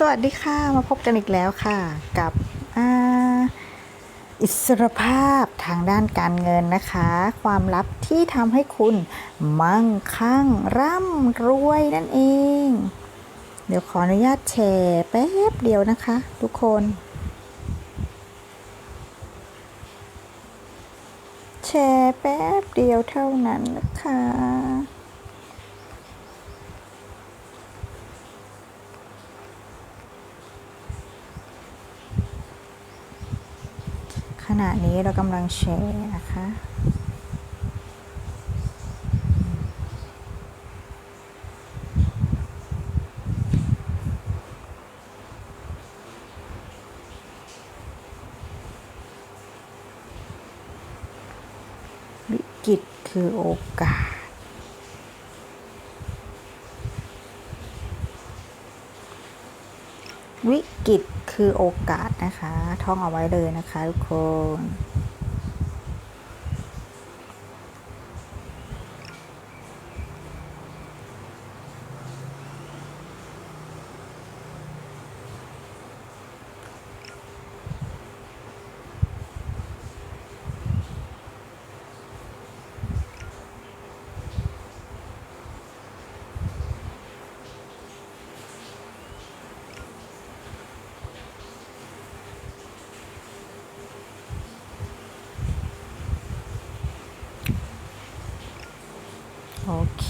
สวัสดีค่ะ มาพบกันอีกแล้วค่ะ กับออิสรภาพทางด้านการเงินนะคะ ความลับที่ทำให้คุณมั่งคั่งร่ำรวยนั่นเอง เดี๋ยวขออนุญาตแชร์แป๊บเดียวนะคะ ทุกคน แชร์แป๊บเดียวเท่านั้นนะคะ ณะนี้เรากำลังแชร์นะคะวิกฤตคือโอกาส วิกฤตคือโอกาสนะคะ ท่องเอาไว้เลยนะคะทุกคน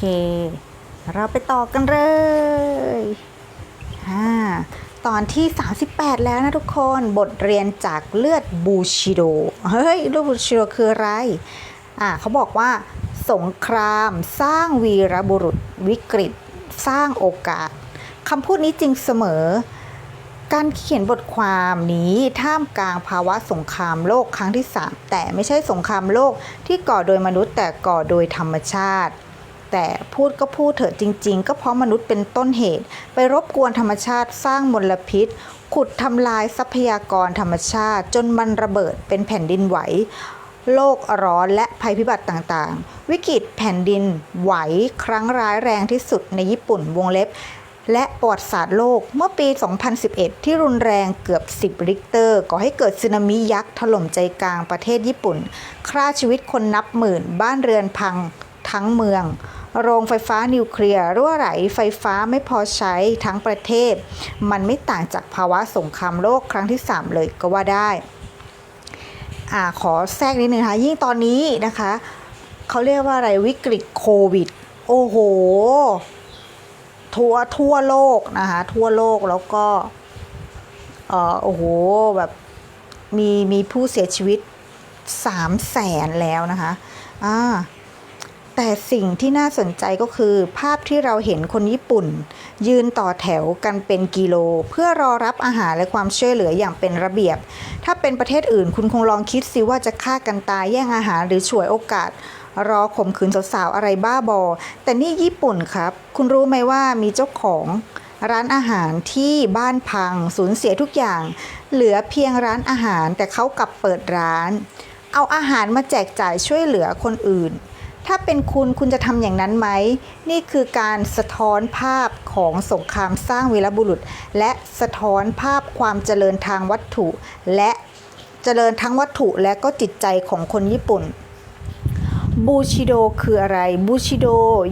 เคเราไปต่อกันเลยอ่าตอนที่ 38 แล้วนะทุกคนบทเรียนจากเลือดบูชิโด เฮ้ยเลือดบูชิโดคืออะไร อ่าเขาบอกว่า สงครามสร้างวีรบุรุษวิกฤต สร้างโอกาสคำพูดนี้จริงเสมอ การเขียนบทความนี้ท่ามกลางภาวะสงครามโลกครั้งที่ 3 แต่ไม่ใช่สงครามโลกที่ก่อโดยมนุษย์แต่ก่อโดยธรรมชาติ แต่พูดก็พูดเถอะจริง ๆ ก็เพราะมนุษย์เป็นต้นเหตุ ไปรบกวนธรรมชาติสร้างมลพิษ ขุดทำลายทรัพยากรธรรมชาติ จนมันระเบิดเป็นแผ่นดินไหว โลกร้อนและภัยพิบัติต่างๆ วิกฤตแผ่นดินไหวครั้งร้ายแรงที่สุดในญี่ปุ่นวงเล็บและประวัติศาสตร์โลกเมื่อปี 2011 ที่รุนแรงเกือบ 10 ริกเตอร์ก่อให้เกิดสึนามิยักษ์ถล่มใจกลางประเทศญี่ปุ่น ฆ่าชีวิตคนนับหมื่น บ้านเรือนพังทั้งเมือง โรงไฟฟ้านิวเคลียร์รั่วไหลไฟฟ้าไม่พอใช้ทั้งประเทศ มันไม่ต่างจากภาวะสงครามโลกครั้งที่ 3 เลยก็ว่าได้อ่าขอแทรกนิดนึงนะคะยิ่งตอนนี้นะคะเขาเรียกว่าอะไรวิกฤตโควิด โอ้โห ทั่วทั่วโลกนะคะทั่วโลกแล้วก็เออโอ้โหแบบมีมีผู้เสียชีวิตสามแสนแล้วนะคะอ่า แต่สิ่งที่น่าสนใจก็คือ ภาพที่เราเห็นคนญี่ปุ่น ยืนต่อแถวกันเป็นกิโล เพื่อรอรับอาหารและความช่วยเหลืออย่างเป็นระเบียบ ถ้าเป็นประเทศอื่นคุณคงลองคิดสิว่าจะฆ่ากันตายแย่งอาหารหรือฉวยโอกาส รอข่มขืนสาวๆอะไรบ้าบอ แต่นี่ญี่ปุ่นครับ คุณรู้ไหมว่ามีเจ้าของร้านอาหารที่บ้านพังสูญเสียทุกอย่าง เหลือเพียงร้านอาหารแต่เขากลับเปิดร้าน เอาอาหารมาแจกจ่ายช่วยเหลือคนอื่น ถ้าเป็นคุณคุณจะทำอย่างนั้นไหม นี่คือการสะท้อนภาพของสงครามสร้างวีรบุรุษ และสะท้อนภาพความเจริญทางวัตถุ และเจริญทั้งวัตถุและก็จิตใจของคนญี่ปุ่นบูชิโดคืออะไร บูชิโด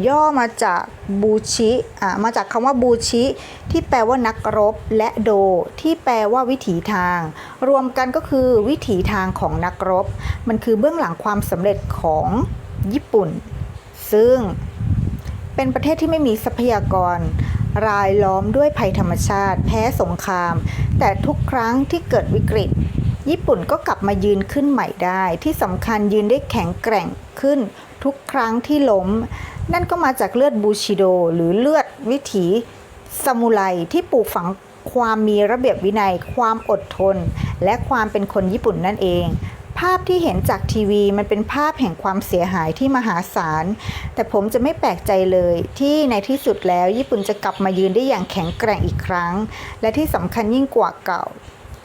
ย่อมาจากบูชิอ่ามาจากคำว่าบูชิ ที่แปลว่านักรบ และโด ที่แปลว่าวิถีทาง รวมกันก็คือวิถีทางของนักรบ มันคือเบื้องหลังความสำเร็จของ ญี่ปุ่น ซึ่งเป็นประเทศที่ไม่มีทรัพยากร รายล้อมด้วยภัยธรรมชาติ แพ้สงคราม แต่ทุกครั้งที่เกิดวิกฤต ญี่ปุ่นก็กลับมายืนขึ้นใหม่ได้ ที่สำคัญยืนได้แข็งแกร่งขึ้นทุกครั้งที่ล้ม นั่นก็มาจากเลือดบูชิโด หรือเลือดวิถีซามูไรที่ปลูกฝังความมีระเบียบวินัย ความอดทน และความเป็นคนญี่ปุ่นนั่นเองาพที่เห็นจากทีวี มันเป็นภาพแห่งความเสียหายที่มหาศาล แต่ผมจะไม่แปลกใจเลยที่ในที่สุดแล้วญี่ปุ่นจะกลับมายืนได้อย่างแข็งแกร่งอีกครั้ง และที่สำคัญยิ่งกว่าเก่า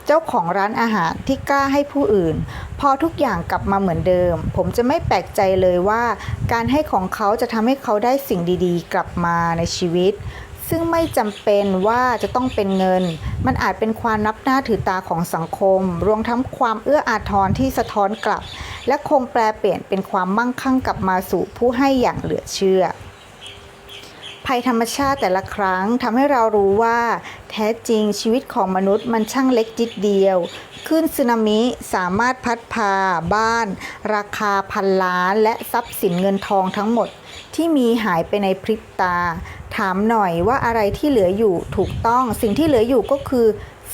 เจ้าของร้านอาหารที่กล้าให้ผู้อื่น พอทุกอย่างกลับมาเหมือนเดิม ผมจะไม่แปลกใจเลยว่า การให้ของเขาจะทำให้เขาได้สิ่งดีๆ กลับมาในชีวิต ซึ่งไม่จำเป็นว่าจะต้องเป็นเงิน มันอาจเป็นความนับหน้าถือตาของสังคม รวมทั้งความเอื้ออาทรที่สะท้อนกลับ และคงแปลเปลี่ยนเป็นความมั่งคั่งกลับมาสู่ผู้ให้อย่างเหลือเชื่อ ภัยธรรมชาติแต่ละครั้งทำให้เรารู้ว่า แท้จริงชีวิตของมนุษย์มันช่างเล็กจิดเดียวคลื่นสึนามิสามารถพัดพา บ้าน ราคาพันล้าน และทรัพย์สินเงินทองทั้งหมด ที่มีหายไปในพริบตา ถามหน่อยว่าอะไรที่เหลืออยู่ถูกต้อง สิ่งที่เหลืออยู่ก็คือ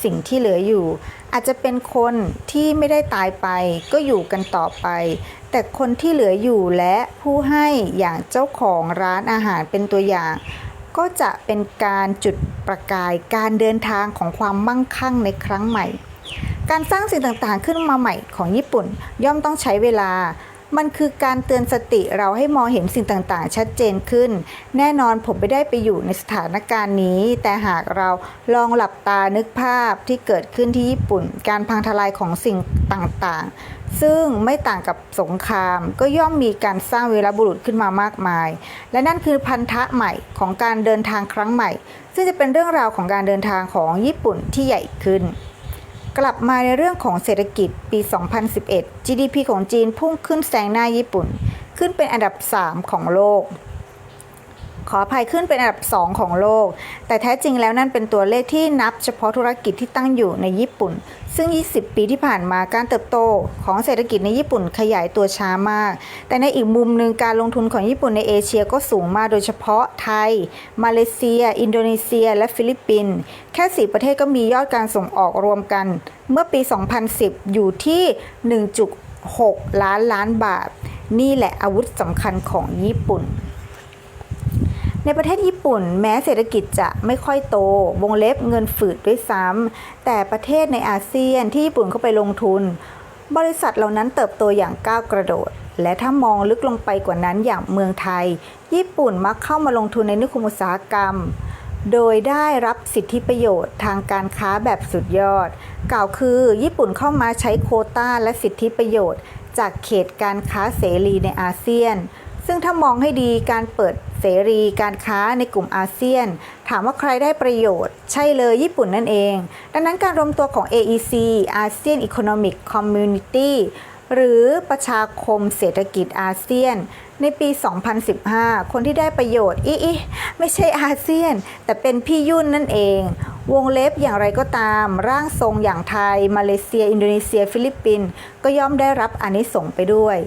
สิ่งที่เหลืออยู่ อาจจะเป็นคนที่ไม่ได้ตายไป ก็อยู่กันต่อไป แต่คนที่เหลืออยู่และผู้ให้อย่างเจ้าของร้านอาหารเป็นตัวอย่าง ก็จะเป็นการจุดประกายการเดินทางของความมั่งคั่งในครั้งใหม่ การสร้างสิ่งต่างๆขึ้นมาใหม่ของญี่ปุ่นย่อมต้องใช้เวลา มันคือการเตือนสติเราให้มองเห็นสิ่งต่างๆ ชัดเจนขึ้น แน่นอนผมไม่ได้ไปอยู่ในสถานการณ์นี้ แต่หากเราลองหลับตานึกภาพที่เกิดขึ้นที่ญี่ปุ่น การพังทลายของสิ่งต่างๆ ซึ่งไม่ต่างกับสงคราม ก็ย่อมมีการสร้างเวรบุรุษขึ้นมามากมาย และนั่นคือพันธะใหม่ของการเดินทางครั้งใหม่ ซึ่งจะเป็นเรื่องราวของการเดินทางของญี่ปุ่นที่ใหญ่ขึ้น กลับมาในเรื่องของเศรษฐกิจปี 2011 GDP ของจีนพุ่งขึ้นแซงหน้าญี่ปุ่น ขึ้นเป็นอันดับ 3 ของโลก ขออภัยขึ้นเป็นอันดับ 2 ของโลก แต่แท้จริงแล้วนั่นเป็นตัวเลขที่นับเฉพาะธุรกิจที่ตั้งอยู่ในญี่ปุ่น ซึ่ง 20 ปีที่ผ่านมาการเติบโตของเศรษฐกิจในญี่ปุ่นขยายตัวช้ามาก แต่ในอีกมุมหนึ่งการลงทุนของญี่ปุ่นในเอเชียก็สูงมากโดยเฉพาะไทย มาเลเซีย อินโดนีเซีย และฟิลิปปินส์แค่ 4 ประเทศก็มียอดการส่งออกรวมกัน เมื่อปี 2010 อยู่ที่ 1.6 ล้านล้านบาท นี่แหละอาวุธสำคัญของญี่ปุ่น ในประเทศญี่ปุ่นแม้เศรษฐกิจจะไม่ค่อยโต วงเล็บเงินฝืดด้วยซ้ำแต่ประเทศในอาเซียนที่ญี่ปุ่นเข้าไปลงทุน บริษัทเหล่านั้นเติบโตอย่างก้าวกระโดด และถ้ามองลึกลงไปกว่านั้นอย่างเมืองไทย ญี่ปุ่นมักเข้ามาลงทุนในนิคมอุตสาหกรรม โดยได้รับสิทธิประโยชน์ทางการค้าแบบสุดยอด กล่าวคือญี่ปุ่นเข้ามาใช้โคต้าและสิทธิประโยชน์ จากเขตการค้าเสรีในอาเซียน ซึ่งถ้ามองให้ดีการเปิดเสรีการค้าในกลุ่มอาเซียน ถามว่าใครได้ประโยชน์ ใช่เลยญี่ปุ่นนั่นเอง ดังนั้นการรวมตัวของ AEC ASEAN Economic Community หรือประชาคมเศรษฐกิจอาเซียน ในปี 2015 คนที่ได้ประโยชน์อีอไม่ใช่อาเซียน แต่เป็นพี่ยุ่นนั่นเอง วงเล็บอย่างไรก็ตาม ร่างทรงอย่างไทย มาเลเซีย อินโดนีเซีย ฟิลิปปินส์ก็ย่อมได้รับอานิสงส์ไปด้วย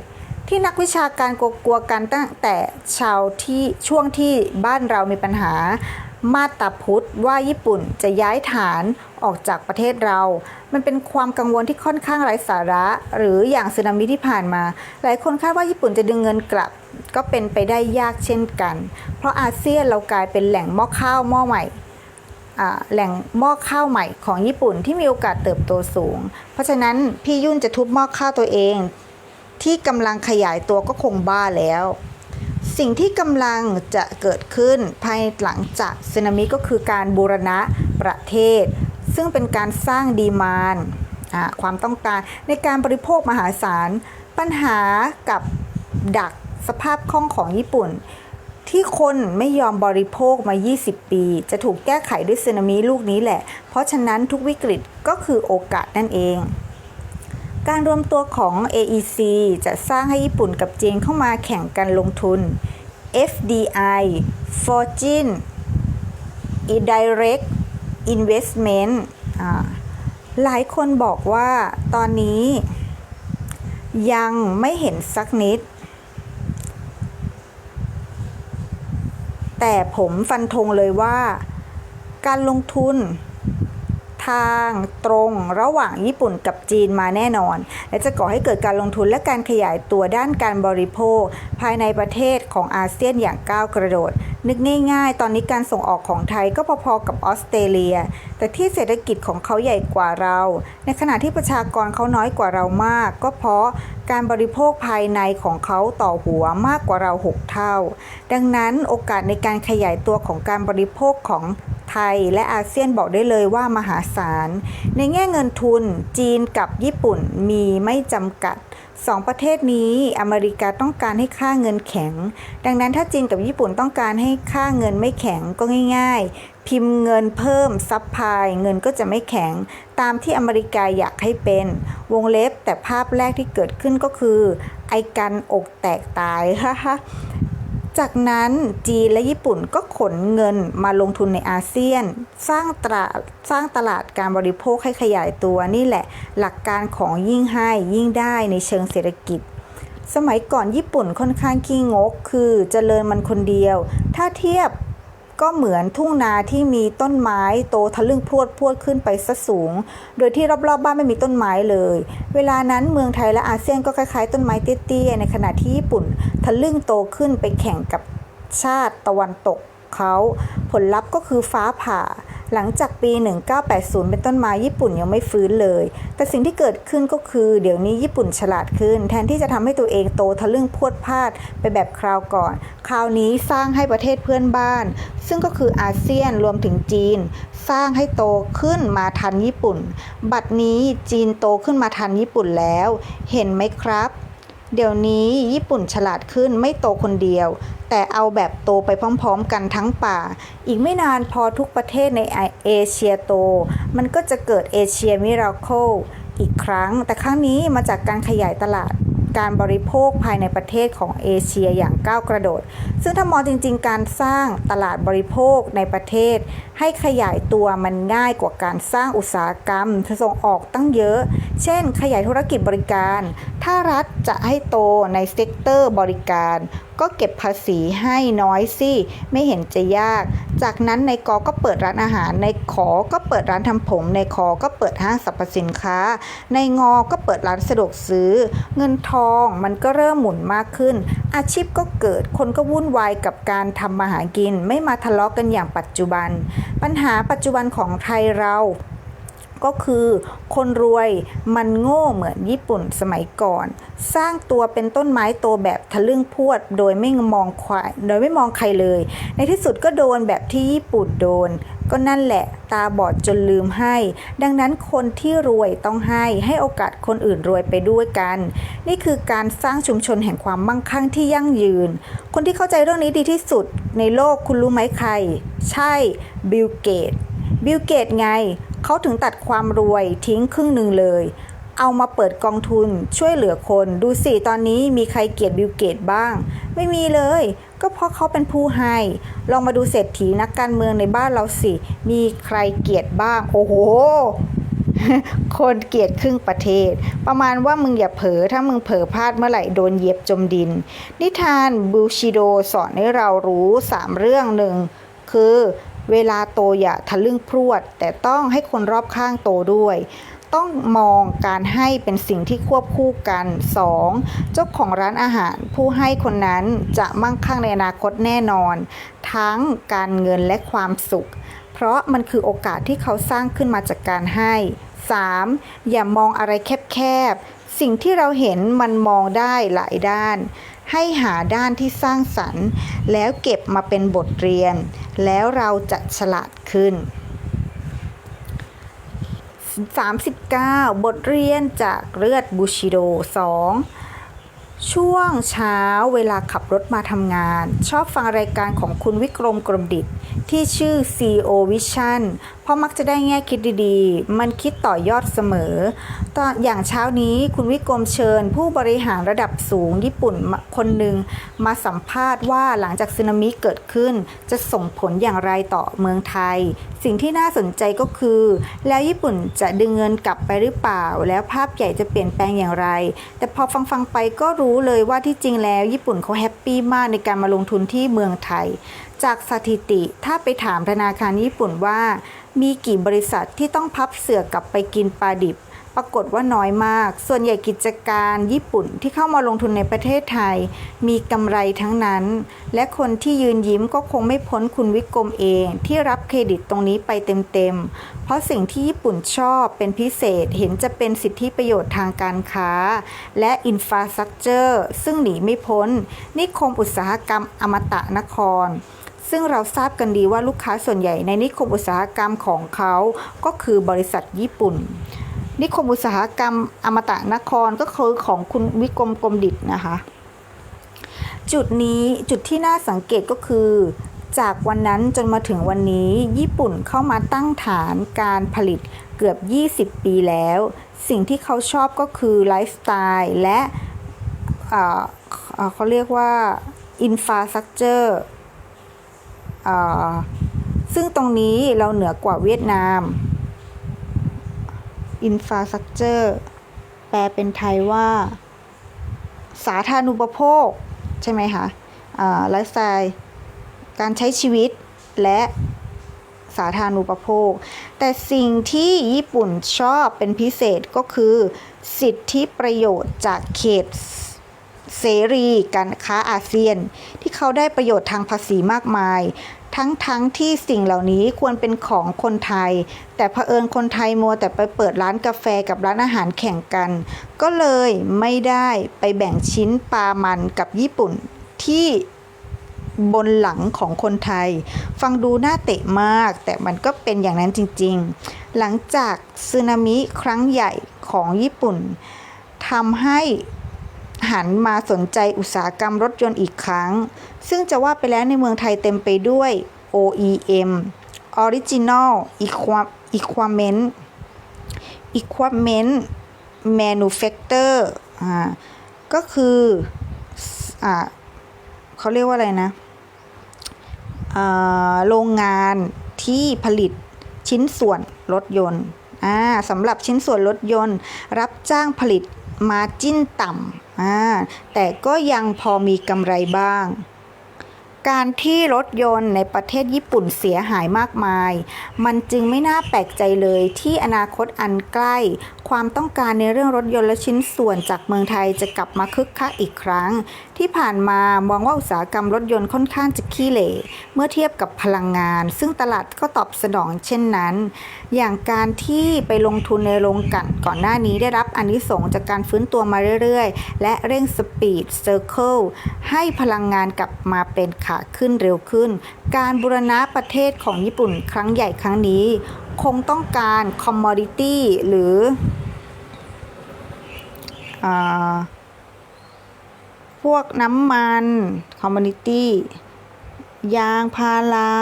ที่นักวิชาการกลัวๆกันตั้งแต่ชาวที่ช่วงที่บ้านเรามีปัญหา มาตาพุทธว่าญี่ปุ่นจะย้ายฐานออกจากประเทศเรา มันเป็นความกังวลที่ค่อนข้างไร้สาระ หรืออย่างสึนามิที่ผ่านมา หลายคนคาดว่าญี่ปุ่นจะดึงเงินกลับ ก็เป็นไปได้ยากเช่นกัน เพราะอาเซียนเรากลายเป็นแหล่งหม้อข้าวหม้อใหม่แหล่งหม้อข้าวใหม่ของญี่ปุ่นที่มีโอกาสเติบโตสูง เพราะฉะนั้นพี่ยุ่นจะทุบหม้อข้าวตัวเอง ที่กำลังขยายตัวก็คงบ้าแล้ว สิ่งที่กำลังจะเกิดขึ้นภายหลังจากสึนามิก็คือการบูรณะประเทศ ซึ่งเป็นการสร้างดีมานความต้องการในการบริโภคมหาศาล ปัญหากับดักสภาพคล่องของญี่ปุ่น ที่คนไม่ยอมบริโภคมา 20 ปี จะถูกแก้ไขด้วยสึนามิลูกนี้แหละ เพราะฉะนั้นทุกวิกฤตก็คือโอกาสนั่นเอง การรวมตัวของ AEC จะสร้างให้ญี่ปุ่นกับจีนเข้ามาแข่งกันลงทุน FDI Foreign Direct Investment หลายคนบอกว่าตอนนี้ยังไม่เห็นสักนิด แต่ผมฟันธงเลยว่า การลงทุน ทางตรงระหว่างญี่ปุ่นกับจีนมาแน่นอน และจะก่อให้เกิดการลงทุนและการขยายตัวด้านการบริโภค ภายในประเทศของอาเซียนอย่างก้าวกระโดด นึกง่ายๆ ตอนนี้การส่งออกของไทยก็พอๆกับออสเตรเลีย แต่ที่เศรษฐกิจของเขาใหญ่กว่าเรา ในขณะที่ประชากรเขาน้อยกว่าเรามาก ก็เพราะการบริโภคภายในของเขาต่อหัวมากกว่าเรา 6 เท่า ดังนั้นโอกาสในการขยายตัวของการบริโภคของไทยและอาเซียนบอกได้เลยว่ามหาศาล ในแง่เงินทุนจีนกับญี่ปุ่นมีไม่จำกัด สองประเทศนี้อเมริกาต้องการให้ค่าเงินแข็ง ดังนั้นถ้าจีนกับญี่ปุ่นต้องการให้ค่าเงินไม่แข็งก็ง่าย ๆ พิมพ์เงินเพิ่มซับพลายเงินก็จะไม่แข็ง ตามที่อเมริกาอยากให้เป็น วงเล็บแต่ภาพแรกที่เกิดขึ้นก็คือ ไอกันอกแตกตายฮ่าฮ่า จากนั้นจีนและญี่ปุ่นก็ขนเงินมาลงทุนในอาเซียน สร้างตลาดสร้างตลาดการบริโภคให้ขยายตัวนี่แหละ หลักการของยิ่งให้ยิ่งได้ในเชิงเศรษฐกิจ สมัยก่อนญี่ปุ่นค่อนข้างขี้งก คือเจริญมันคนเดียว ถ้าเทียบ ก็เหมือนทุ่งนาที่มีต้นไม้โตทะลึ่งพรวดพรวดขึ้นไปซะสูง โดยที่รอบๆบบ้านไม่มีต้นไม้เลย เวลานั้นเมืองไทยและอาเซียนก็คล้ายๆ ต้นไม้เตี้ยๆในขณะที่ญี่ปุ่นทะลึ่งโตขึ้นไปแข่งกับชาติตะวันตกเขาผลลัพธ์ก็คือฟ้าผ่า หลังจากปี 1980 เป็นต้นมาญี่ปุ่นยังไม่ฟื้นเลย แต่สิ่งที่เกิดขึ้นก็คือเดี๋ยวนี้ญี่ปุ่นฉลาดขึ้น แทนที่จะทำให้ตัวเองโตทะลึ่งพวดพาดไปแบบคราวก่อน คราวนี้สร้างให้ประเทศเพื่อนบ้าน ซึ่งก็คืออาเซียนรวมถึงจีน สร้างให้โตขึ้นมาทันญี่ปุ่น บัดนี้จีนโตขึ้นมาทันญี่ปุ่นแล้ว เห็นไหมครับ เดี๋ยวนี้ญี่ปุ่นฉลาดขึ้นไม่โตคนเดียว แต่เอาแบบโตไปพร้อมๆกันทั้งป่า อีกไม่นานพอทุกประเทศในเอเชียโต มันก็จะเกิดเอเชียมิราเคิลอีกครั้ง แต่ครั้งนี้มาจากการขยายตลาดการบริโภคภายในประเทศของเอเชียอย่างก้าวกระโดด ซึ่งถ้ามองจริง ๆ การสร้างตลาดบริโภคในประเทศ ให้ขยายตัวมันง่ายกว่าการสร้างอุตสาหกรรมส่งออกตั้งเยอะ เช่น ขยายธุรกิจบริการ ถ้ารัฐจะให้โตในเซกเตอร์บริการ ก็เก็บภาษีให้น้อยสิ ไม่เห็นจะยาก จากนั้นในกอก็เปิดร้านอาหาร ในขอก็เปิดร้านทำผม ในคอก็เปิดห้างสรรพสินค้า ในงอก็เปิดร้านสะดวกซื้อ เงินทองมันก็เริ่มหมุนมากขึ้น อาชีพก็เกิด คนก็วุ่นวายกับการทำมาหากิน ไม่มาทะเลาะกกันอย่างปัจจุบันปัญหาปัจจุบันของไทยเราก็คือคนรวยมันโง่เหมือนญี่ปุ่นสมัยก่อน สร้างตัวเป็นต้นไม้โตแบบทะลึ่งพวด โดยไม่มองควายโดยไม่มองใครเลย ในที่สุดก็โดนแบบที่ญี่ปุ่นโดน ก็นั่นแหละตาบอดจนลืมให้ ดังนั้นคนที่รวยต้องให้ให้โอกาสคนอื่นรวยไปด้วยกัน นี่คือการสร้างชุมชนแห่งความมั่งคั่งที่ยั่งยืน คนที่เข้าใจเรื่องนี้ดีที่สุดในโลกคุณรู้ไหมใคร ใช่บิลเกตบิลเกตไงเขาถึงตัดความรวยทิ้งครึ่งหนึ่งเลยเอามาเปิดกองทุนช่วยเหลือคน ดูสิ ตอนนี้มีใครเกลียดบิลเกตบ้าง ไม่มีเลย ก็เพราะเขาเป็นผู้ให้ ลองมาดูเศรษฐีนักการเมืองในบ้านเราสิ มีใครเกลียดบ้าง โอ้โห คนเกลียดครึ่งประเทศ ประมาณว่ามึงอย่าเผลอถ้ามึงเผลอพลาดเมื่อไหร่โดนเหยียบจมดิน นิทานบูชิโดสอนให้เรารู้สามเรื่องหนึ่งคือเวลาโตอย่าทะลึ่งพรวด แต่ต้องให้คนรอบข้างโตด้วย ต้องมองการให้เป็นสิ่งที่ควบคู่กัน 2. เจ้าของร้านอาหารผู้ให้คนนั้นจะมั่งคั่งในอนาคตแน่นอน ทั้งการเงินและความสุข เพราะมันคือโอกาสที่เขาสร้างขึ้นมาจากการให้ 3. อย่ามองอะไรแคบๆ สิ่งที่เราเห็นมันมองได้หลายด้าน ให้หาด้านที่สร้างสรรค์ แล้วเก็บมาเป็นบทเรียน แล้วเราจะฉลาดขึ้น 39 บทเรียนจากเลือดบูชิโด 2 ช่วงเช้าเวลาขับรถมาทำงาน ชอบฟังรายการของคุณวิกรมกรมดิตที่ชื่อ CEO Vision ราะมักจะได้แง่คิดดีๆ มันคิดต่อยอดเสมอตอนอย่างเช้านี้คุณวิกรมเชิญ ผู้บริหารระดับสูงญี่ปุ่นคนหนึ่งมาสัมภาษณ์ว่าหลังจากสึนามิเกิดขึ้น จะส่งผลอย่างไรต่อเมืองไทย สิ่งที่น่าสนใจก็คือ แล้วญี่ปุ่นจะดึงเงินกลับไปหรือเปล่า แล้วภาพใหญ่จะเปลี่ยนแปลงอย่างไร แต่พอฟังฟังๆไปก็รู้เลยว่าที่จริงแล้ว ญี่ปุ่นเขาแฮปปี้มากในการมาลงทุนที่เมืองไทย จากสถิติถ้าไปถามธนาคารญี่ปุ่นว่า มีกี่บริษัทที่ต้องพับเสือกลับไปกินปลาดิบ ปรากฏว่าน้อยมาก ส่วนใหญ่กิจการญี่ปุ่นที่เข้ามาลงทุนในประเทศไทย มีกำไรทั้งนั้น และคนที่ยืนยิ้มก็คงไม่พ้นคุณวิกรมเอง ที่รับเครดิตตรงนี้ไปเต็มๆ เพราะสิ่งที่ญี่ปุ่นชอบเป็นพิเศษเห็นจะเป็นสิทธิประโยชน์ทางการค้า และอินฟราสตรักเจอร์ซึ่งหนีไม่พ้น นิคมอุตสาหกรรมอมตะนคร ซึ่งเราทราบกันดีว่าลูกค้าส่วนใหญ่ในนิคมอุตสาหกรรมของเขาก็คือบริษัทญี่ปุ่น นิคมอุตสาหกรรมอมตะนครก็คือของคุณวิกรมกรมดิตนะคะ จุดนี้จุดที่น่าสังเกตก็คือ จากวันนั้นจนมาถึงวันนี้ญี่ปุ่นเข้ามาตั้งฐานการผลิตเกือบ 20 ปีแล้ว สิ่งที่เขาชอบก็คือไลฟ์สไตล์และเขาเรียกว่าอินฟาสักเจอร์ ซึ่งตรงนี้เราเหนือกว่าเวียดนามอินฟาสักเจอร์แปลเป็นไทยว่า สาธารณูปโภค ใช่ไหมคะไลฟ์สไตล์การใช้ชีวิตและสาธารณูปโภค แต่สิ่งที่ญี่ปุ่นชอบเป็นพิเศษก็คือ สิทธิประโยชน์จากเขตเสรีการค้าอาเซียน ที่เขาได้ประโยชน์ทางภาษีมากมาย ทั้งทั้งที่สิ่งเหล่านี้ควรเป็นของคนไทย แต่เผอิญคนไทยมัวแต่ไปเปิดร้านกาแฟกับร้านอาหารแข่งกัน ก็เลยไม่ได้ไปแบ่งชิ้นปลามันกับญี่ปุ่นที่บนหลังของคนไทย ฟังดูน่าเตะมาก แต่มันก็เป็นอย่างนั้นจริงๆ หลังจากสึนามิครั้งใหญ่ของญี่ปุ่นทำให้หันมาสนใจอุตสาหกรรมรถยนต์อีกครั้ง ซึ่งจะว่าไปแล้วในเมืองไทยเต็มไปด้วย OEM Original Equipment Equipment Manufacturer อ่าก็คืออ่าเขาเรียกว่าอะไรนะโรงงานที่ผลิตชิ้นส่วนรถยนต์สำหรับชิ้นส่วนรถยนต์ รับจ้างผลิตมาจิ้นต่ำแต่ก็ยังพอมีกำไรบ้าง การที่รถยนต์ในประเทศญี่ปุ่นเสียหายมากมาย มันจึงไม่น่าแปลกใจเลยที่อนาคตอันใกล้ ความต้องการในเรื่องรถยนต์และชิ้นส่วนจากเมืองไทยจะกลับมาคึกคักอีกครั้ง ที่ผ่านมามองว่าอุตสาหกรรมรถยนต์ค่อนข้างจะขี้เหร่เมื่อเทียบกับพลังงาน ซึ่งตลาดก็ตอบสนองเช่นนั้น อย่างการที่ไปลงทุนในโรงกันก่อนหน้านี้ได้รับอนนิสงจากการฟื้นตัวมาเรื่อยๆ และเร่งสปีดเซอร์เคิลให้พลังงานกลับมาเป็นขาขึ้นเร็วขึ้น การบูรณะประเทศของญี่ปุ่นครั้งใหญ่ครั้งนี้ คงต้องการคอมมอดิตี้หรืออ วกน้ำมันคอมมอดิตี้ยางพารา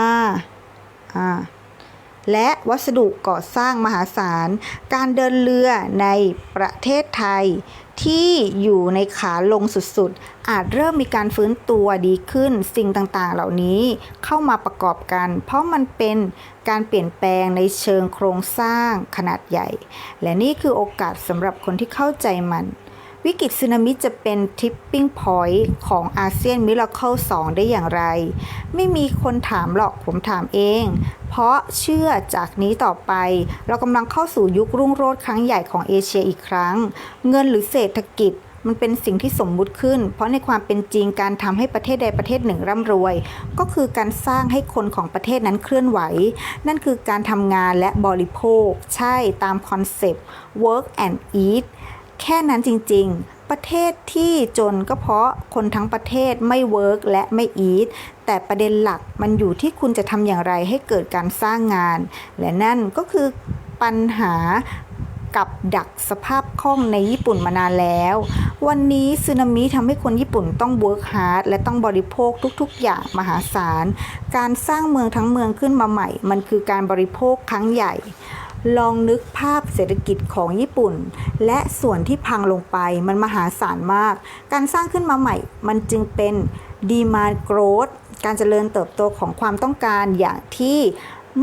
และวัสดุก่อสร้างมหาศาล การเดินเรือในประเทศไทย ที่อยู่ในขาลงสุดๆ อาจเริ่มมีการฟื้นตัวดีขึ้น สิ่งต่างๆ เหล่านี้เข้ามาประกอบกัน เพราะมันเป็นการเปลี่ยนแปลงในเชิงโครงสร้างขนาดใหญ่ และนี่คือโอกาสสำหรับคนที่เข้าใจมัน วิกฤตสึนามิจะเป็นทิปปิ้งพอยต์ของอาเซียนมิราเคิล2ได้อย่างไร ไม่มีคนถามหรอกผมถามเอง เพราะเชื่อจากนี้ต่อไป เรากำลังเข้าสู่ยุครุ่งโรจน์ครั้งใหญ่ของเอเชียอีกครั้ง เงินหรือเศรษฐกิจมันเป็นสิ่งที่สมมุติขึ้น เพราะในความเป็นจริงการทำให้ประเทศใดประเทศหนึ่งร่ำรวย ก็คือการสร้างให้คนของประเทศนั้นเคลื่อนไหว นั่นคือการทำงานและบริโภค ใช่ตามคอนเซปต์ work and eat แค่นั้นจริงๆ ประเทศที่จนก็เพราะคนทั้งประเทศไม่เวิร์กและไม่อีทแต่ประเด็นหลักมันอยู่ที่คุณจะทำอย่างไรให้เกิดการสร้างงาน และนั่นก็คือปัญหากับดักสภาพคล่องในญี่ปุ่นมานานแล้ว วันนี้สึนามิทำให้คนญี่ปุ่นต้องเวิร์กฮาร์ดและต้องบริโภคทุกๆ อย่างมหาศาล การสร้างเมืองทั้งเมืองขึ้นมาใหม่ มันคือการบริโภคครั้งใหญ่ ลองนึกภาพเศรษฐกิจของญี่ปุ่น และส่วนที่พังลงไปมันมหาศาลมาก การสร้างขึ้นมาใหม่ มันจึงเป็นดีมาโกรดการเจริญเติบโตของความต้องการอย่างที่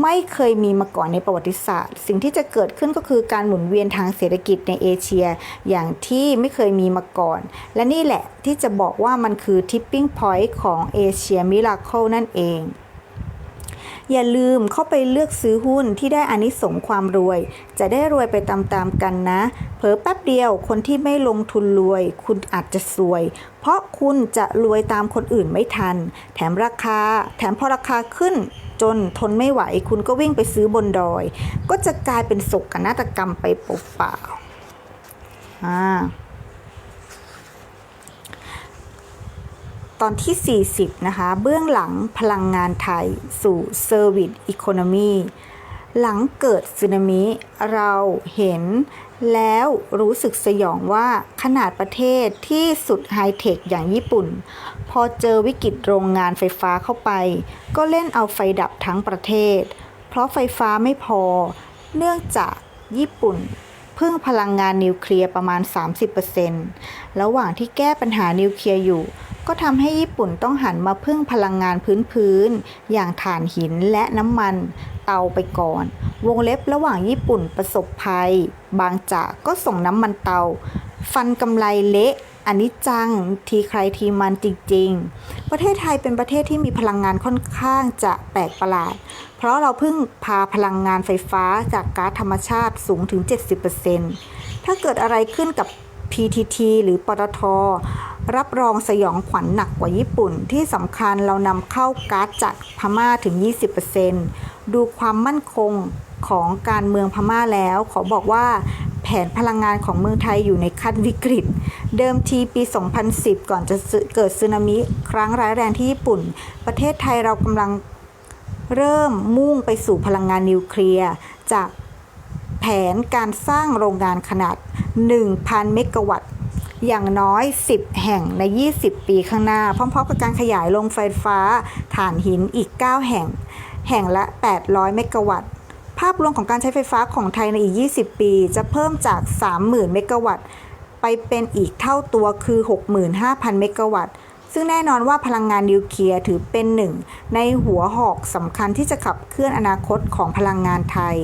ไม่เคยมีมาก่อนในประวัติศาสตร์ สิ่งที่จะเกิดขึ้นก็คือการหมุนเวียนทางเศรษฐกิจในเอเชีย อย่างที่ไม่เคยมีมาก่อน และนี่แหละที่จะบอกว่ามันคือทิปปิ้งพอยต์ของเอเชียมิราเคิลนั่นเอง อย่าลืมเข้าไปเลือกซื้อหุ้นที่ได้อานิสงความรวย จะได้รวยไปตามๆกันนะ เผลอแป๊บเดียวคนที่ไม่ลงทุนรวย คุณอาจจะซวย เพราะคุณจะรวยตามคนอื่นไม่ทัน แถมราคา แถมพอราคาขึ้นจนทนไม่ไหว คุณก็วิ่งไปซื้อบนดอย ก็จะกลายเป็นศกนาฏกรรมไปเปล่าๆอ่า อนที่ 40 นะคะ เบื้องหลังพลังงานไทยสู่ Service Economy หลังเกิดสึนามิเราเห็นแล้วรู้สึกสยองว่าขนาดประเทศที่สุดไฮเทคอย่างญี่ปุ่น พอเจอวิกฤตโรงงานไฟฟ้าเข้าไป ก็เล่นเอาไฟดับทั้งประเทศ เพราะไฟฟ้าไม่พอ เนื่องจากญี่ปุ่น พึ่งพลังงานนิวเคลียร์ประมาณ 30%ระหว่างที่แก้ปัญหานิวเคลียร์อยู่ ก็ทำให้ญี่ปุ่นต้องหันมาพึ่งพลังงานพื้นๆอย่างถ่านหินและน้ำมันเตาไปก่อน วงเล็บระหว่างญี่ปุ่นประสบภัย บางจากก็ส่งน้ำมันเตา ฟันกำไรเละ อันนี้จังทีใครทีมันจริง ๆ ประเทศไทยเป็นประเทศที่มีพลังงานค่อนข้างจะแปลกประหลาด เพราะเราเพิ่งพาพลังงานไฟฟ้าจากก๊าซธรรมชาติสูงถึง 70%ถ้าเกิดอะไรขึ้นกับ PTT หรือปตทรับรองสยองขวัญหนักกว่าญี่ปุ่น ที่สำคัญเรานำเข้าก๊าซจากพม่าถึง 20%ดูความมั่นคง ของการเมืองพม่าแล้ว ขอบอกว่าแผนพลังงานของเมืองไทยอยู่ในขั้นวิกฤต เดิมทีปี 2010 ก่อนจะเกิดสึนามิครั้งร้ายแรงที่ญี่ปุ่น ประเทศไทยเรากำลังเริ่มมุ่งไปสู่พลังงานนิวเคลียร์จากแผนการสร้างโรงงานขนาด 1,000 เมกะวัตต์อย่างน้อย 10 แห่งใน 20 ปีข้างหน้า พร้อมๆกับการขยายโรงไฟฟ้า ถ่านหินอีก 9 แห่ง แห่งละ 800 เมกะวัตต์ ภาพรวมของการใช้ไฟฟ้าของไทยในอีก 20 ปี จะเพิ่มจาก 30,000 เมกะวัตต์ ไปเป็นอีกเท่าตัวคือ 65,000 เมกะวัตต์ ซึ่งแน่นอนว่าพลังงานนิวเคลียร์ถือเป็นหนึ่ง ในหัวหอกสำคัญที่จะขับเคลื่อนอนาคตของพลังงานไทย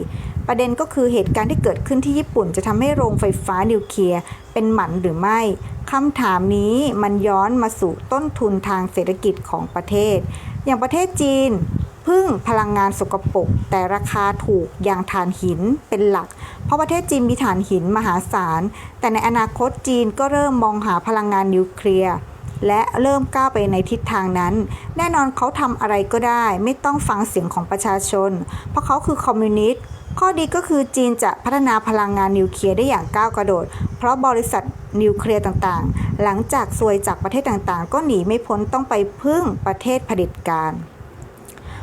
ประเด็นก็คือเหตุการณ์ที่เกิดขึ้นที่ญี่ปุ่น จะทำให้โรงไฟฟ้านิวเคลียร์เป็นหมันหรือไม่คำถามนี้มันย้อนมาสู่ต้นทุนทางเศรษฐกิจของประเทศ อย่างประเทศจีน พึ่งพลังงานสกปรกแต่ราคาถูกอย่างถ่านหินเป็นหลัก เพราะประเทศจีนมีถ่านหินมหาศาล แต่ในอนาคตจีนก็เริ่มมองหาพลังงานนิวเคลียร์และเริ่มก้าวไปในทิศทางนั้น แน่นอนเขาทำอะไรก็ได้ ไม่ต้องฟังเสียงของประชาชน เพราะเขาคือคอมมิวนิสต์ข้อดีก็คือจีนจะพัฒนาพลังงานนิวเคลียร์ได้อย่างก้าวกระโดด เพราะบริษัทนิวเคลียร์ต่างๆ หลังจากซวยจากประเทศต่างๆ ก็หนีไม่พ้นต้องไปพึ่งประเทศเผด็จการ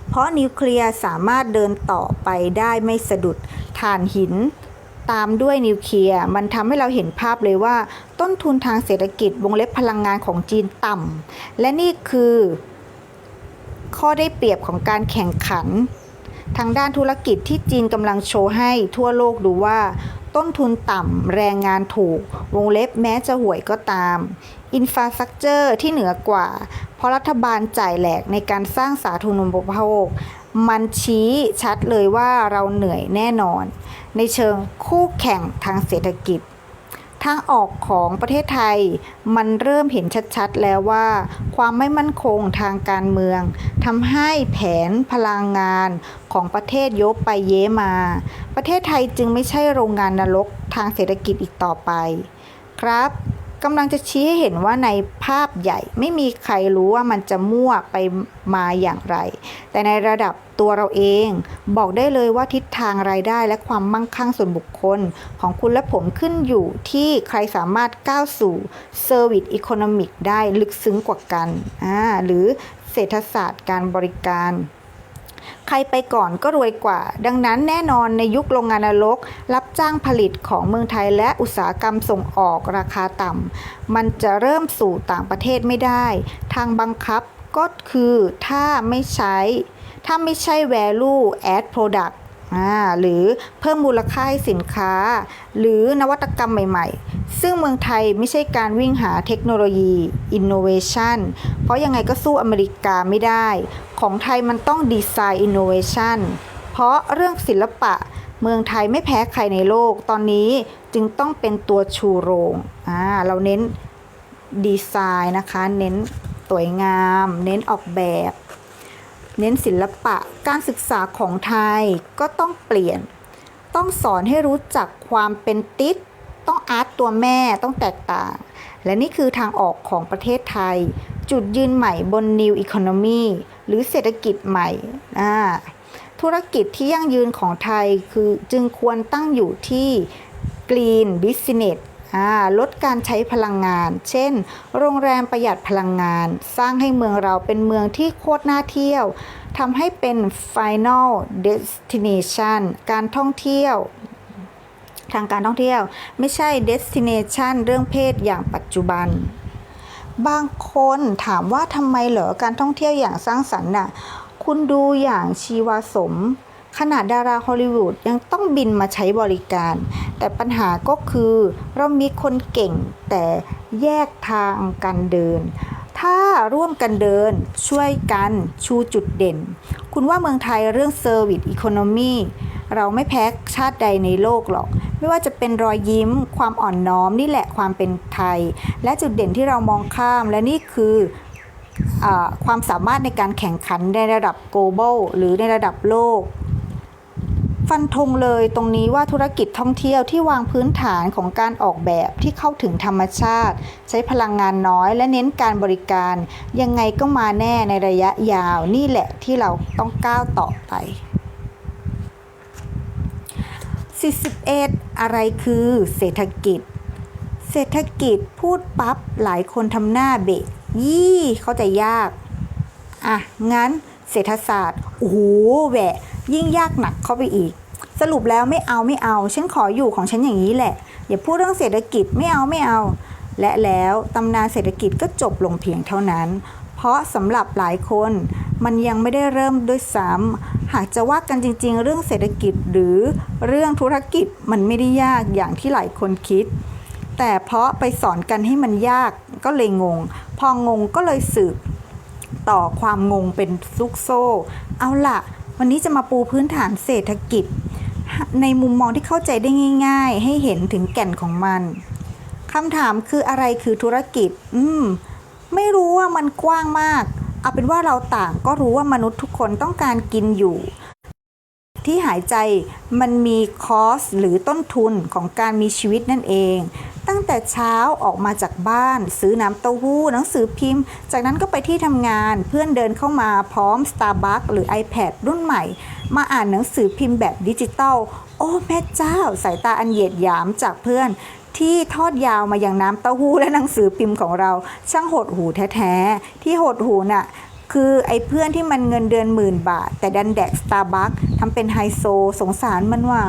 เพราะนิวเคลียร์สามารถเดินต่อไปได้ไม่สะดุดถ่านหิน ตามด้วยนิวเคลียร์มันทำให้เราเห็นภาพเลยว่า ต้นทุนทางเศรษฐกิจวงเล็บพลังงานของจีนต่ำและนี่คือ ข้อได้เปรียบของการแข่งขัน ทางด้านธุรกิจที่จีนกำลังโชว์ให้ทั่วโลกดูว่า ต้นทุนต่ำแรงงานถูก วงเล็บแม้จะห่วยก็ตาม อินฟาสักเจอร์ที่เหนือกว่า เพราะรัฐบาลจ่ายแหลกในการสร้างสาธารณูปโภค มันชี้ชัดเลยว่าเราเหนื่อยแน่นอน ในเชิงคู่แข่งทางเศรษฐกิจ ทางออกของประเทศไทย มันเริ่มเห็นชัดๆแล้วว่า ความไม่มั่นคงทางการเมืองทำให้แผนพลังงานของประเทศยบไปเย้มา ประเทศไทยจึงไม่ใช่โรงงานนรกทางเศรษฐกิจอีกต่อไป ครับ กำลังจะชี้ให้เห็นว่าในภาพใหญ่ ไม่มีใครรู้ว่ามันจะมั่วไปมาอย่างไร แต่ในระดับตัวเราเอง บอกได้เลยว่าทิศทางรายได้และความมั่งคั่งส่วนบุคคล ของคุณและผมขึ้นอยู่ที่ใครสามารถก้าวสู่ Service Economic ได้ลึกซึ้งกว่ากัน หรือเศรษฐศาสตร์การบริการ ใครไปก่อนก็รวยกว่า ดังนั้นแน่นอนในยุคโรงงานนรก รับจ้างผลิตของเมืองไทยและอุตสาหกรรมส่งออกราคาต่ำมันจะเริ่มสู่ต่างประเทศไม่ได้ ทางบังคับก็คือถ้าไม่ใช้ ถ้าไม่ใช่ value add product หรือเพิ่มมูลค่าให้สินค้า หรือนวัตกรรมใหม่ๆ ซึ่งเมืองไทยไม่ใช่การวิ่งหาเทคโนโลยี innovation เพราะยังไงก็สู้อเมริกาไม่ได้ ของไทยมันต้องดีไซน์ innovation เพราะเรื่องศิลปะเมืองไทยไม่แพ้ใครในโลก ตอนนี้จึงต้องเป็นตัวชูโรงอ่าเราเน้นดีไซน์นะคะ เน้นสวยงาม เน้นออกแบบ เน้นศิลปะการศึกษาของไทยก็ต้องเปลี่ยน ต้องสอนให้รู้จักความเป็นติดต้องอาร์ตตัวแม่ต้องแตกต่าง และนี่คือทางออกของประเทศไทย จุดยืนใหม่บน New Economy หรือเศรษฐกิจใหม่อ่าธุรกิจที่ยั่งยืนของไทยคือจึงควรตั้งอยู่ที่ Green Business ลดการใช้พลังงาน เช่น โรงแรมประหยัดพลังงาน สร้างให้เมืองเราเป็นเมืองที่โคตรน่าเที่ยวทำให้เป็น final destination การท่องเที่ยว ทางการท่องเที่ยว ไม่ใช่ destination เรื่องเพศอย่างปัจจุบัน บางคนถามว่าทำไมเหรอการท่องเที่ยวอย่างสร้างสรรค์น่ะ คุณดูอย่างชีวาสม ขนาดดาราฮอลลีวูดยังต้องบินมาใช้บริการ แต่ปัญหาก็คือเรามีคนเก่งแต่แยกทางกันเดิน ถ้าร่วมกันเดินช่วยกันชูจุดเด่น คุณว่าเมืองไทยเรื่องเซอร์วิสอีโคโนมีเราไม่แพ้ชาติใดในโลกหรอก ไม่ว่าจะเป็นรอยยิ้ม ความอ่อนน้อมนี่แหละความเป็นไทย และจุดเด่นที่เรามองข้ามและนี่คืออความสามารถในการแข่งขันในระดับ global หรือในระดับโลก ฟันธงเลยตรงนี้ว่าธุรกิจท่องเที่ยวที่วางพื้นฐานของการออกแบบที่เข้าถึงธรรมชาติ ใช้พลังงานน้อยและเน้นการบริการ ยังไงก็มาแน่ในระยะยาวนี่แหละที่เราต้องก้าวต่อไป 41 อะไรคือเศรษฐกิจ เศรษฐกิจพูดปั๊บหลายคนทำหน้าเบะยี่เข้าใจยาก อะ งั้นเศรษฐศาสตร์ โอ้โหแหวะ ยิ่งยากหนักเข้าไปอีก สรุปแล้วไม่เอาไม่เอา ฉันขออยู่ของฉันอย่างนี้แหละ อย่าพูดเรื่องเศรษฐกิจไม่เอาไม่เอา และแล้วตำนานเศรษฐกิจก็จบลงเพียงเท่านั้น เพราะสำหรับหลายคนมันยังไม่ได้เริ่มด้วยซ้ำหากจะว่ากันจริง ๆ เรื่องเศรษฐกิจหรือเรื่องธุรกิจมันไม่ได้ยากอย่างที่หลายคนคิด แต่เพราะไปสอนกันให้มันยากก็เลยงง พองงก็เลยสืบต่อความงงเป็นซุกโซ่ เอาล่ะ วันนี้จะมาปูพื้นฐานเศรษฐกิจ ในมุมมองที่เข้าใจได้ง่าย ๆ ให้เห็นถึงแก่นของมันคำถามคืออะไรคือธุรกิจ อืม ไม่รู้ว่ามันกว้างมาก เอาเป็นว่าเราต่างก็รู้ว่ามนุษย์ทุกคนต้องการกินอยู่ ที่หายใจมันมีคอสหรือต้นทุนของการมีชีวิตนั่นเอง ตั้งแต่เช้าออกมาจากบ้าน ซื้อน้ำเต้าหู้ หนังสือพิมพ์ จากนั้นก็ไปที่ทำงานเพื่อนเดินเข้ามาพร้อม Starbucks หรือ iPad รุ่นใหม่ มาอ่านหนังสือพิมพ์แบบดิจิตอลโอ้แม่เจ้า สายตาอันเหยียดหยามจากเพื่อนที่ทอดยาวมาอย่างน้ำเต้าหู้และหนังสือพิมพ์ของเรา ช่างหดหูแท้ๆ ที่หดหูน่ะ คือไอ้เพื่อนที่มันเงินเดือนหมื่นบาท แต่ดันแดกสตาร์บัคทำเป็นไฮโซสงสารมันว่า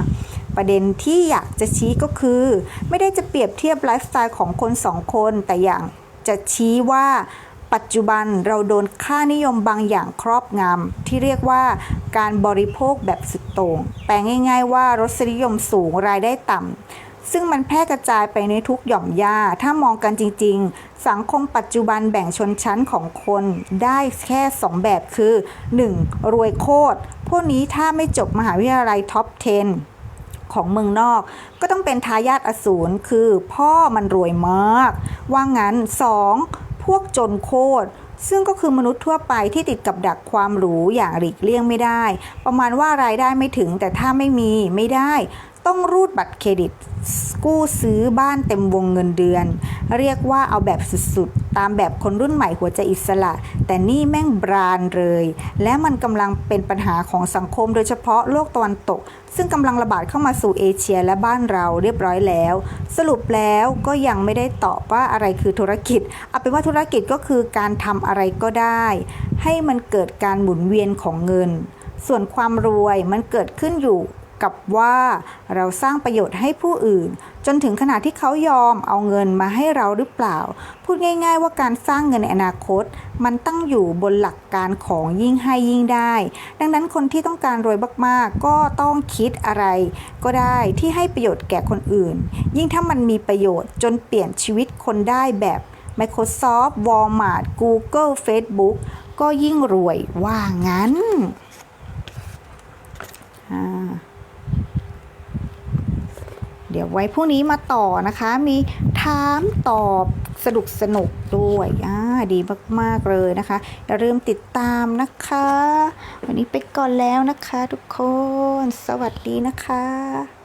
ประเด็นที่อยากจะชี้ก็คือ ไม่ได้จะเปรียบเทียบไลฟ์สไตล์ของคนสองคน แต่อย่างจะชี้ว่าปัจจุบันเราโดนค่านิยมบางอย่างครอบงำที่เรียกว่าการบริโภคแบบสุดโต่งแปลง่าย ๆ ว่ารสนิยมสูงรายได้ต่ำซึ่งมันแพร่กระจายไปในทุกหย่อมย่าถ้ามองกันจริง ๆ สังคมปัจจุบันแบ่งชนชั้นของคนได้แค่ 2 แบบคือ 1. รวยโคตรพวกนี้ถ้าไม่จบมหาวิทยาลัยท็อป 10 ของเมืองนอก ก็ต้องเป็นทายาทอสูรคือพ่อมันรวยมาก ว่างั้น 2. พวกจนโคตรซึ่งก็คือมนุษย์ทั่วไปที่ติดกับดักความหรูอย่างหลีกเลี่ยงไม่ได้ ประมาณว่ารายได้ไม่ถึงแต่ถ้าไม่มีไม่ได้ ต้องรูดบัตรเครดิต กู้ซื้อบ้านเต็มวงเงินเดือน เรียกว่าเอาแบบสุดๆ ตามแบบคนรุ่นใหม่หัวใจอิสระ แต่นี่แม่งบรานเลย และมันกำลังเป็นปัญหาของสังคมโดยเฉพาะโลกตะวันตก ซึ่งกำลังระบาดเข้ามาสู่เอเชียและบ้านเราเรียบร้อยแล้ว สรุปแล้วก็ยังไม่ได้ตอบว่าอะไรคือธุรกิจ เอาเป็นว่าธุรกิจก็คือการทำอะไรก็ได้ ให้มันเกิดการหมุนเวียนของเงิน ส่วนความรวยมันเกิดขึ้นอยู่ กับว่าเราสร้างประโยชน์ให้ผู้อื่น จนถึงขนาดที่เขายอมเอาเงินมาให้เราหรือเปล่า พูดง่าย ๆ ว่าการสร้างเงินในอนาคต มันตั้งอยู่บนหลักการของยิ่งให้ยิ่งได้ ดังนั้นคนที่ต้องการรวยมากๆ ก็ต้องคิดอะไร ก็ได้ที่ให้ประโยชน์แก่คนอื่น ยิ่งถ้ามันมีประโยชน์จนเปลี่ยนชีวิตคนได้แบบ Microsoft Walmart Google Facebook ก็ยิ่งรวยว่างั้นอ่า เดี๋ยวไว้พรุ่งนี้มาต่อนะคะ มีถามตอบสนุกสนุกด้วยอ่าดีมาก ๆ เลยนะคะ อย่าลืมติดตามนะคะ วันนี้ไปก่อนแล้วนะคะทุกคน สวัสดีนะคะ